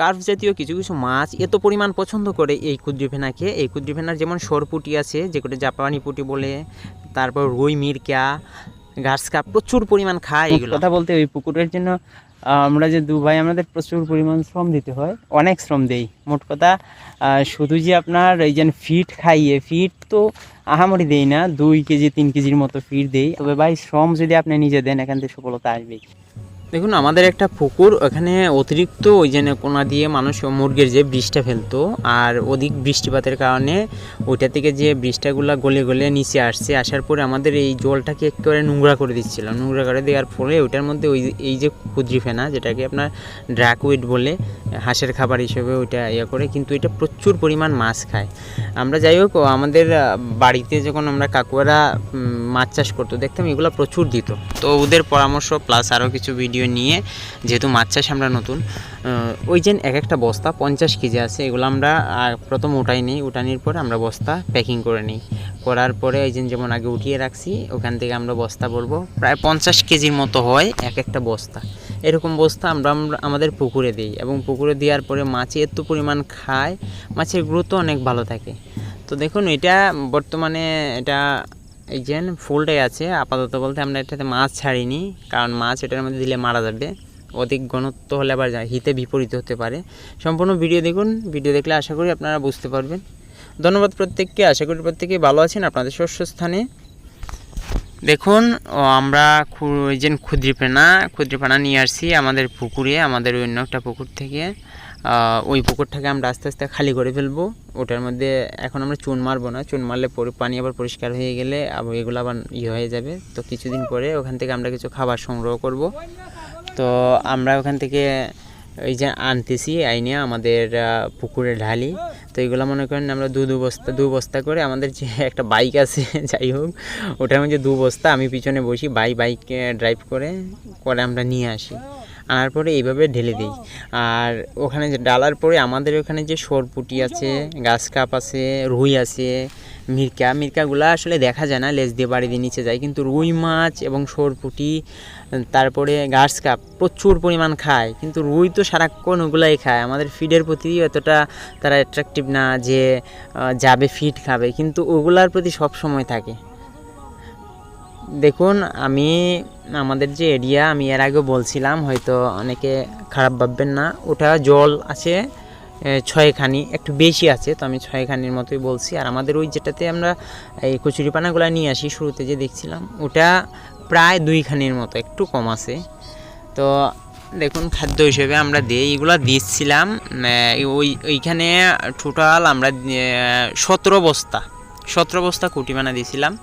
Curve জাতীয় কিছু কিছু মাছ এত পরিমাণ পছন্দ করে এই কুদ্রি ফেনাকে। এই কুদ্রি ফেনার যেমন সরপুটি আছে যেগুলো জাপানি পুটি বলে তারপর রুই মিরকা কাপ প্রচুর পরিমাণ খায় এগুলো। কথা বলতে ওই পুকুরের জন্য আমরা যে দু ভাই আমাদের প্রচুর পরিমাণ শ্রম দিতে হয় অনেক শ্রম দেই। মোট কথা শুধু যে আপনার এই যে ফিট খাইয়ে ফিট তো আহামরি দেই না দুই কেজি তিন কেজির মতো ফিট দেই। তবে ভাই শ্রম যদি আপনি নিজে দেন এখান থেকে সফলতা আসবেই। দেখুন, আমাদের একটা পুকুর, ওখানে অতিরিক্ত ওই যে কোনা দিয়ে মানুষ মুরগির যে বৃষ্টিটা ফেলতো, আর অধিক বৃষ্টিপাতের কারণে ওইটা থেকে যে বৃষ্টিগুলো গলে গলে নিচে আসছে, আসার পরে আমাদের এই জলটাকে একেবারে নোংরা করে দিচ্ছিল। নোংরা করে দেওয়ার ফলে ওইটার মধ্যে ওই, এই যে কুদ্রি ফেনা, যেটাকে আপনার ড্রাকউইড বলে, হাঁসের খাবার হিসেবে ওইটা ইয়ে করে, কিন্তু এটা প্রচুর পরিমাণ মাছ খায়। আমরা যাই হোক, আমাদের বাড়িতে যখন আমরা কাকুয়ারা মাছ চাষ করতো, দেখতাম এগুলো প্রচুর দিত। তো ওদের পরামর্শ প্লাস আরও কিছু ভিডিও নিয়ে, যেহেতু মাছ চাষ আমরা নতুন ওই যে এক একটা বস্তা পঞ্চাশ কেজি আছে, এগুলো আমরা প্রথম উঠাই নিই, উঠানির পরে আমরা বস্তা প্যাকিং করে নিই। করার পরে ওই যে যেমন আগে উঠিয়ে রাখছি, ওখান থেকে আমরা বস্তা বলব প্রায় পঞ্চাশ কেজির মতো হয় এক একটা বস্তা। এরকম বস্তা আমরা, আমাদের পুকুরে দিই এবং পুকুরে দেওয়ার পরে মাছে এত পরিমাণ খায়, মাছের গ্রোথ অনেক ভালো থাকে। তো দেখুন, এটা বর্তমানে এটা এই যে ফুলটাই আছে। আপাতত বলতে আমরা এটাতে মাছ ছাড়িনি, কারণ মাছ এটার মধ্যে দিলে মারা যাবে। অধিক ঘনত্ব হলে আবার হিতে বিপরীত হতে পারে। সম্পূর্ণ ভিডিও দেখুন, ভিডিও দেখলে আশা করি আপনারা বুঝতে পারবেন। ধন্যবাদ প্রত্যেককে, আশা করি প্রত্যেকেই ভালো আছেন, আপনাদের শস্য স্থানে দেখুন আমরা ওই যে ক্ষুদ্রিপেনা ক্ষুদ্রিপেনা নিয়ে আসছি আমাদের পুকুরে, আমাদের অন্য একটা পুকুর থেকে। ওই পুকুরটাকে আমরা আস্তে আস্তে খালি করে ফেলব। ওটার মধ্যে এখন আমরা চুন মারবো না। চুন মারলে পানি আবার পরিষ্কার হয়ে গেলে আবার এগুলো আবার ইয়ে হয়ে যাবে। তো কিছুদিন পরে ওখান থেকে আমরা কিছু খাবার সংগ্রহ করব। তো আমরা ওখান থেকে ওই যে আনতেছি আইনে আমাদের পুকুরে ঢালি। তো এগুলো মনে করেন আমরা দু দু বস্তা দু বস্তা করে আমাদের যে একটা বাইক আছে, যাই হোক, ওটার মধ্যে দু বস্তা আমি পিছনে বসি, বাই বাইকে ড্রাইভ করে করে আমরা নিয়ে আসি। আনার পরে এইভাবে ঢেলে দিই। আর ওখানে যে ডালার পরে আমাদের ওখানে যে সরপুটি আছে, গাছ কাপ আছে, রুই আছে, মিরকা। মিরকাগুলো আসলে দেখা যায় না, লেজ দিয়ে বাড়ি দিয়ে নিচে যায়। কিন্তু রুই মাছ এবং সরপুটি, তারপরে গাছ কাপ প্রচুর পরিমাণ খায়। কিন্তু রুই তো সারাক্ষণ ওগুলাই খায়। আমাদের ফিডের প্রতি এতটা তারা অ্যাট্রাকটিভ না যে যাবে ফিড খাবে। কিন্তু ওগুলার প্রতি সব সময় থাকে। দেখুন, আমি, আমাদের যে এরিয়া, আমি এর আগেও বলছিলাম, হয়তো অনেকে খারাপ ভাববেন না। ওটা জল আছে ছয়খানি, একটু বেশি আছে, তো আমি ছয়খানির মতোই বলছি। আর আমাদের ওই যেটাতে আমরা এই কচুরিপানাগুলো নিয়ে আসি, শুরুতে যে দেখছিলাম, ওটা প্রায় দুইখানির মতো, একটু কম আছে। তো দেখুন, খাদ্য হিসেবে আমরা দিই এগুলো দিচ্ছিলাম ওই, ওইখানে টোটাল আমরা সতেরো বস্তা। সতেরো বস্তা কুটিমানা দিয়েছিলাম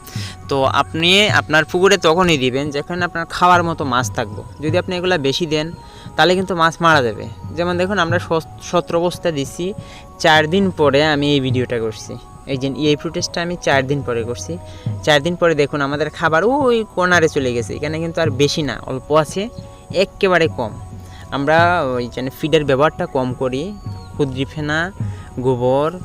তো আপনি আপনার পুকুরে তখনই দিবেন, যখন আপনার খাওয়ার মতো মাছ থাকব। যদি আপনি এগুলো বেশি দেন, তাহলে কিন্তু মাছ মারা যাবে। যেমন দেখুন, আমরা সত- সতেরো বস্তা দিছি, চার দিন পরে আমি এই ভিডিওটা করছি। এই যে, এই ফুটেজটা আমি চার দিন পরে করছি। চার দিন পরে দেখুন, আমাদের খাবার ওই কর্নারে চলে গেছে। এখানে কিন্তু আর বেশি না, অল্প আছে একেবারে কম। আমরা ওই যেন ফিডের ব্যবহারটা কম করি। কুদ্রি ফেনা, গোবর,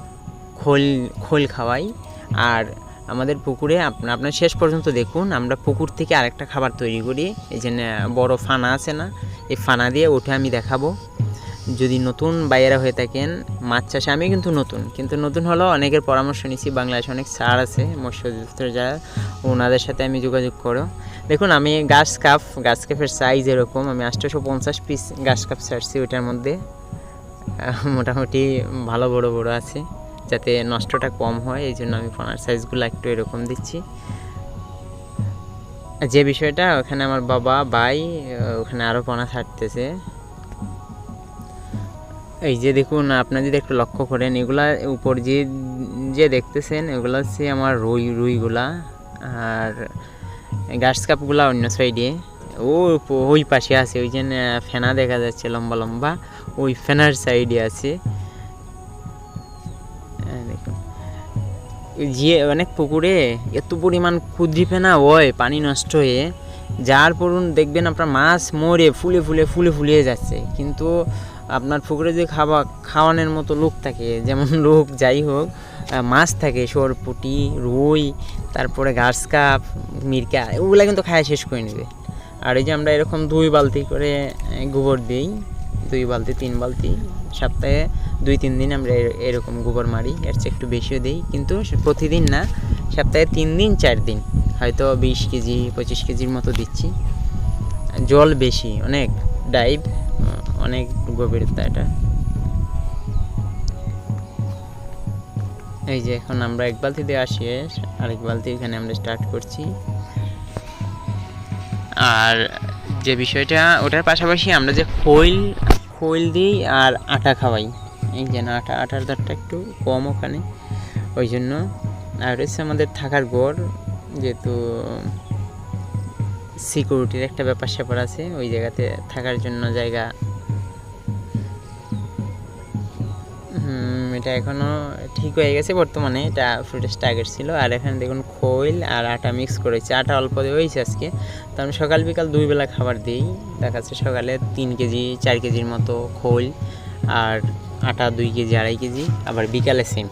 খোল খোল খাওয়াই। আর আমাদের পুকুরে আপনা- আপনার শেষ পর্যন্ত দেখুন, আমরা পুকুর থেকে আরেকটা খাবার তৈরি করি। এই যে বড় ফানা আছে না, এই ফানা দিয়ে ওঠে আমি দেখাবো। যদি নতুন বাইরা হয়ে থাকেন, মাছ চাষে আমি কিন্তু নতুন কিন্তু নতুন হলেও অনেকের পরামর্শ নিছি বাংলাদেশে অনেক স্যার আছে মৎস্য যারা, ওনাদের সাথে আমি যোগাযোগ করো। দেখুন, আমি গাছ কাপ, গাছ কাপের সাইজ এরকম, আমি আটশোশো পঞ্চাশ পিস গাছ কাপ ছাড়ছি ওইটার মধ্যে। মোটামুটি ভালো বড় বড় আছে। যাতে নষ্টটা কম হয়, এই জন্য আমি ফোনার সাইজগুলো একটু এরকম দিচ্ছি। যে বিষয়টা, ওখানে আমার বাবা, ভাই ওখানে আরও পোনা ছাড়তেছে। এই যে দেখুন, আপনার যদি একটু লক্ষ্য করেন, এগুলা উপর যে যে দেখতেছেন, এগুলো হচ্ছে আমার রুই, রুইগুলা আর গাছ কাপগুলা অন্য সাইডে ও, ওই পাশে আছে, ওই যে ফেনা দেখা যাচ্ছে লম্বা লম্বা। ওই ফেনার সাইডে আছে। যে অনেক পুকুরে এত পরিমাণ ক্ষুদ্রি ফেনা হয়, পানি নষ্ট হয়ে। যার পরুন দেখবেন আপনার মাছ মরে, ফুলে ফুলে ফুলে ফুলিয়ে যাচ্ছে। কিন্তু আপনার পুকুরে যে খাওয়া, খাওয়ানোর মতো লোক থাকে, যেমন লোক যাই হোক মাছ থাকে, সরপুটি, রুই, তারপরে ঘাস কাপ, মিরকা ওগুলা কিন্তু খায় শেষ করে নেবে। আর এই যে আমরা এরকম দুই বালতি করে গোবর দিই, দুই বালতি, তিন বালতি সপ্তাহে দুই, তিন দিন আমরা এরকম গোবর মারি। এর চেয়ে একটু বেশিও দিই। কিন্তু প্রতিদিন না, সপ্তাহে তিন দিন, চার দিন। হয়তো বিশ কেজি, পঁচিশ কেজির মতো দিচ্ছি। জল বেশি, অনেক। ডাইভ অনেক গভীরতা এটা। এই যে এখন আমরা এক বালতি দিয়ে আসি আরেক বালতি এখানে আমরা স্টার্ট করছি। আর যে বিষয়টা, ওটার পাশাপাশি আমরা যে খৈল খৈল দিই আর আটা খাওয়াই। এই যেন আটা, আটার দরটা একটু কম ওখানে। ওই জন্য আর হচ্ছে আমাদের থাকার ঘর যেহেতু সিকিউরিটির একটা ব্যাপার স্যাপার আছে, ওই জায়গাতে থাকার জন্য জায়গা এটা এখনও ঠিক হয়ে গেছে। বর্তমানে এটা ফ্রুটের আগের ছিল। আর এখানে দেখুন খৈল আর আটা মিক্স করেছে। আটা অল্প হয়েছে আজকে। তো আমি সকাল বিকাল দুই বেলা খাবার দিই। দেখা যাচ্ছে সকালে তিন কেজি, চার কেজির মতো খৈল আর আটা দুই কেজি, আড়াই কেজি। আবার বিকালে সেম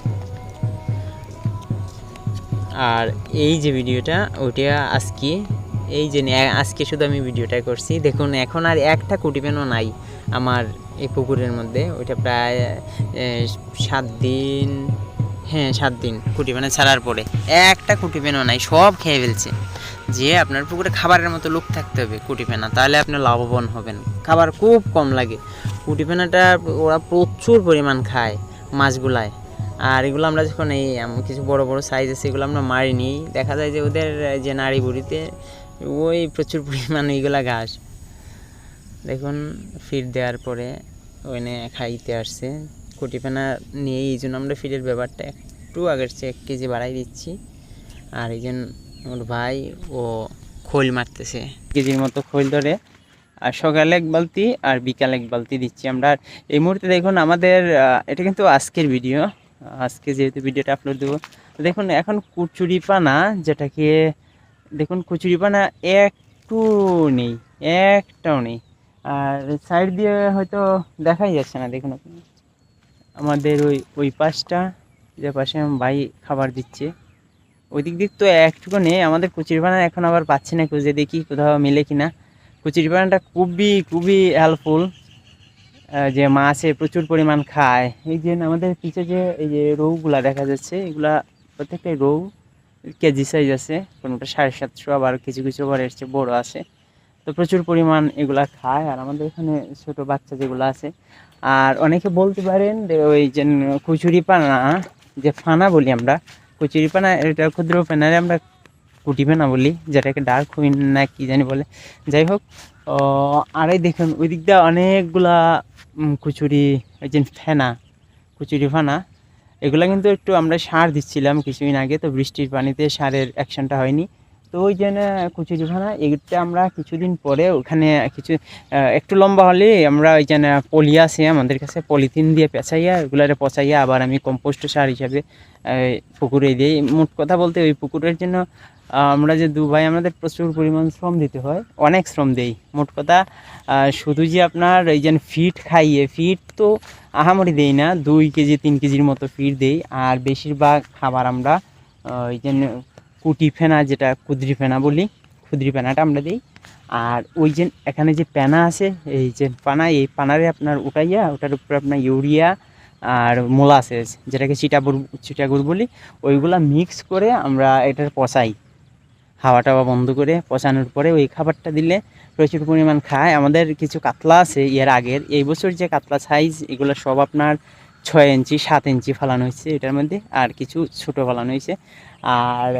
আর এই যে ভিডিওটা, ওইটা আজকে, এই যে আজকে শুধু আমি ভিডিওটা করছি। দেখুন, এখন আর একটা কুটিপেনও নাই। আমার এই পুকুরের মধ্যে, ওইটা প্রায় সাত দিন হ্যাঁ সাত দিন কুটিপেনা ছাড়ার পরে। একটা কুটিপেনও নাই, সব খেয়ে ফেলছে। যে আপনার পুকুরে খাবারের মতো লোক থাকতে হবে কুটিপেনা তাহলে আপনি লাভবান হবেন। খাবার খুব কম লাগে। কুটিপেনাটা ওরা প্রচুর পরিমাণ খায় মাছগুলায়। আর এগুলো আমরা যখন এই কিছু বড় বড় সাইজ আছে এগুলো আমরা মারি নিই দেখা যায় যে ওদের, যে নাড়ি বুড়িতে ওই প্রচুর পরিমাণ এইগুলা ঘাস। দেখুন ফিড দেওয়ার পরে ওইনে খাইতে আসছে। কুটিপেনা নিয়ে এই জন্য আমরা ফিডের ব্যাপারটা একটু আগের চেয়ে এক কেজি বাড়াই দিচ্ছি। আর এই জন্য ওর ভাই, ও খোল মারতেছে। কেজির মতো খৈল ধরে। আর সকালে এক বালতি আর বিকালে এক বালতি দিচ্ছি আমরা। এই মুহূর্তে দেখুন, আমাদের এটা কিন্তু আজকের ভিডিও আজকে যেহেতু ভিডিওটা আপলোড দেবো, দেখুন, এখন কুচুরিপানা যেটাকে, দেখুন, কুচুরিপানা একটু নেই, একটাও নেই। আর সাইড দিয়ে হয়তো দেখাই যাচ্ছে না, দেখুন আপনি। আমাদের ওই ওই পাশটা, যে পাশে ভাই খাবার দিচ্ছে। ওই দিক দিক তো একটুকু নেই, আমাদের কুচিরপানা এখন আবার পাচ্ছি না, খুঁজে দেখি কোথাও মিলে কিনা। কুচিরপানাটা খুবই খুবই হেল্পফুল যে মাছে প্রচুর পরিমাণ খায়। এই যে আমাদের পিছে যে, এই যে রৌগুলা দেখা যাচ্ছে, এগুলা প্রত্যেকটাই রৌ কেজি সাইজ আছে, কোনোটা সাড়ে সাতশো, আবার কিছু কিছু আবার চেয়ে বড়ো আছে। তো প্রচুর পরিমাণ এগুলা খায়। আর আমাদের এখানে ছোট বাচ্চা যেগুলো আছে, আর অনেকে বলতে পারেন ওই যে কুচুরি পানা, যে ফানা বলি আমরা, কচুরি পানা, এটা ক্ষুদ্র পেনারে আমরা কুটি পেনা বলি, যেটাকে ডার্ক হুইন না কি জানি বলে। যাই হোক আর এই দেখুন, ওই দিক দিয়ে অনেকগুলা কুচুরি, ওই যে ফেনা, কুচুরি ফানা, এগুলা কিন্তু একটু আমরা সার দিচ্ছিলাম কিছুদিন আগে, তো বৃষ্টির পানিতে সারের অ্যাকশনটা হয়নি। তো ওই জন্য কুচুরি ফানা এটা আমরা কিছুদিন পরে ওখানে কিছু একটু লম্বা হলে আমরা ওই যে পলি আছে আমাদের কাছে, পলিথিন দিয়ে পেঁচাইয়া এগুলারে পচাইয়া আবার আমি কম্পোস্ট সার হিসাবে পুকুরে দিই। মোট কথা বলতে ওই পুকুরের জন্য আমরা যে দু ভাই আমাদের প্রচুর পরিমাণ শ্রম দিতে হয়, অনেক শ্রম দেই। মোট কথা শুধু যে আপনার এই যে ফিট খাইয়ে ফিট তো আহামরি দেই না, দুই কেজি, তিন কেজির মতো ফিট দেই। আর বেশিরভাগ খাবার আমরা ওই যে কুটি ফেনা যেটা কুদরি ফেনা বলি ক্ষুদ্রি ফেনাটা আমরা দিই। আর ওই যে এখানে যে পেনা আছে, এই যে পানা, এই পানারে আপনার উঠাইয়া, ওটার উপরে আপনার ইউরিয়া আর মোলাসেস যেটাকে চিটাগুড় চিটাগুড় বলি, ওইগুলা মিক্স করে আমরা এটার পচাই। হাওয়া টাওয়া বন্ধ করে পচানোর পরে ওই খাবারটা দিলে প্রচুর পরিমাণ খায়। আমাদের কিছু কাতলা আছে, এর আগের, এই বছর যে কাতলা সাইজ এগুলো সব আপনার ছয় ইঞ্চি, সাত ইঞ্চি ফালানো হয়েছে এটার মধ্যে, আর কিছু ছোটো ফালানো হয়েছে। আর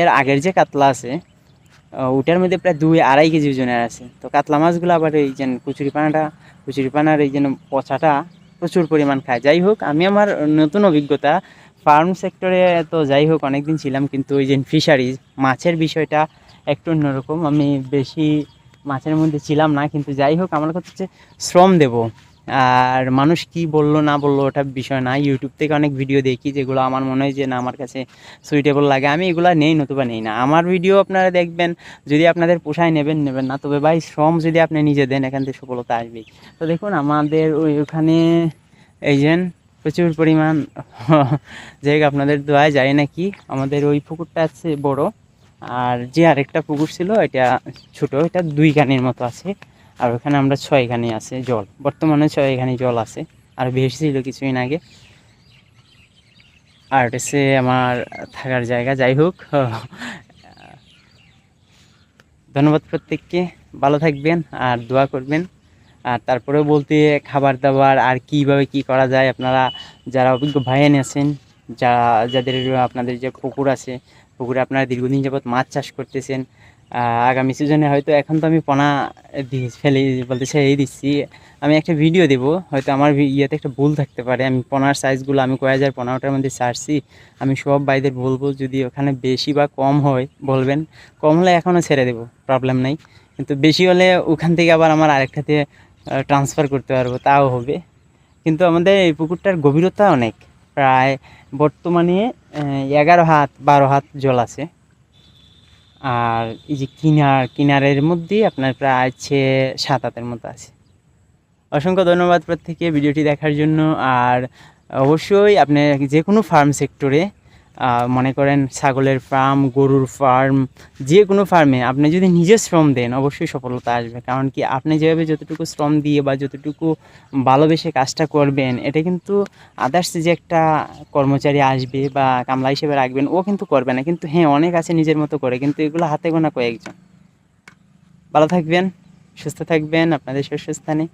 এর আগের যে কাতলা আছে ওটার মধ্যে প্রায় দুই আড়াই কেজি ওজনের আছে। তো কাতলা মাছগুলো আবার এই যে কুচুরি পানাটা, কুচুরি পানার এই যেন পচাটা প্রচুর পরিমাণ খায়। যাই হোক, আমি আমার নতুন অভিজ্ঞতা, ফার্ম সেক্টরে তো যাই হোক, অনেকদিন ছিলাম, কিন্তু ওই যে ফিশারিজ মাছের বিষয়টা একটু অন্যরকম। আমি বেশি মাছের মধ্যে ছিলাম না, কিন্তু যাই হোক, আমার কথা হচ্ছে শ্রম দেব। আর মানুষ কি বলল, না বলল ওটা বিষয় না। ইউটিউব থেকে অনেক ভিডিও দেখি যেগুলো আমার মনে হয় যে, না, আমার কাছে সুইটেবল লাগে। আমি এগুলো নেই, নতুবা নেই না। আমার ভিডিও আপনারা দেখবেন, যদি আপনাদের পোষায় নেবেন নেবেন না। তবে ভাই, শ্রম যদি আপনি নিজে দেন, এখান থেকে সফলতা আসবেই। তো দেখুন, আমাদের ওই ওখানে যে প্রচুর পরিমাণ জায়গা আপনাদের দোয়ায় যায় নাকি? আমাদের ওই পুকুরটা আছে বড়। আর যে আরেকটা পুকুর ছিল, এটা ছোট, এটা দুই কানের মতো আছে। আর ওখানে আমরা ছয়খানি আছে জল। বর্তমানে ছয়খানি জল আছে। আর বেশি ছিল কিছুদিন আগে। আর হচ্ছে আমার থাকার জায়গা, যাই হোক। ধন্যবাদ প্রত্যেককে। ভালো থাকবেন আর দোয়া করবেন। আর তারপরেও বলতে খাবার দাবার আর কীভাবে কি করা যায় আপনারা যারা অভিজ্ঞ ভাইয়ান আছেন যা যাদের আপনাদের যে পুকুর আছে, পুকুরে আপনারা দীর্ঘদিন যাবৎ মাছ চাষ করতেছেন আগামী সিজনে হয়তো এখন তো আমি পোনা দিয়ে ফেলে বলতে ছেড়েই দিচ্ছি। আমি একটা ভিডিও দেব, হয়তো আমার ইয়েতে একটা ভুল থাকতে পারে। আমি পোনার সাইজগুলো আমি কয় হাজার পনেরোটার মধ্যে ছাড়ছি। আমি সব বাইদের বলব, যদি ওখানে বেশি বা কম হয়, বলবেন। কম হলে এখনও ছেড়ে দেবো প্রবলেম নেই। কিন্তু বেশি হলে ওখান থেকে আবার আমার আরেকটাতে ট্রান্সফার করতে পারব, তাও হবে। কিন্তু আমাদের এই পুকুরটার গভীরতা অনেক। প্রায় বর্তমানে এগারো হাত, বারো হাত জল আছে। আর এই যে কিনার, কিনারের মধ্যে আপনার প্রায় ছে সাত হাতের মতো আছে। অসংখ্য ধন্যবাদ প্রত্যেকে ভিডিওটি দেখার জন্য। আর অবশ্যই আপনি যে কোনো ফার্ম সেক্টরে মনে করেন ছাগলের ফার্ম গরুর ফার্ম যে কোনো ফার্মে আপনি যদি নিজে শ্রম দেন, অবশ্যই সফলতা আসবে। কারণ কি, আপনি যেভাবে যতটুকু শ্রম দিয়ে বা যতটুকু ভালোবেসে কাজটা করবেন, এটা কিন্তু আদার্স যে একটা কর্মচারী আসবে বা কামলা হিসেবে রাখবেন, ও কিন্তু করবে না। কিন্তু হ্যাঁ অনেক আছে নিজের মতো করে, কিন্তু এগুলো হাতে গোনা কয়েকজন। ভালো থাকবেন, সুস্থ থাকবেন, আপনাদের শস্যস্থানে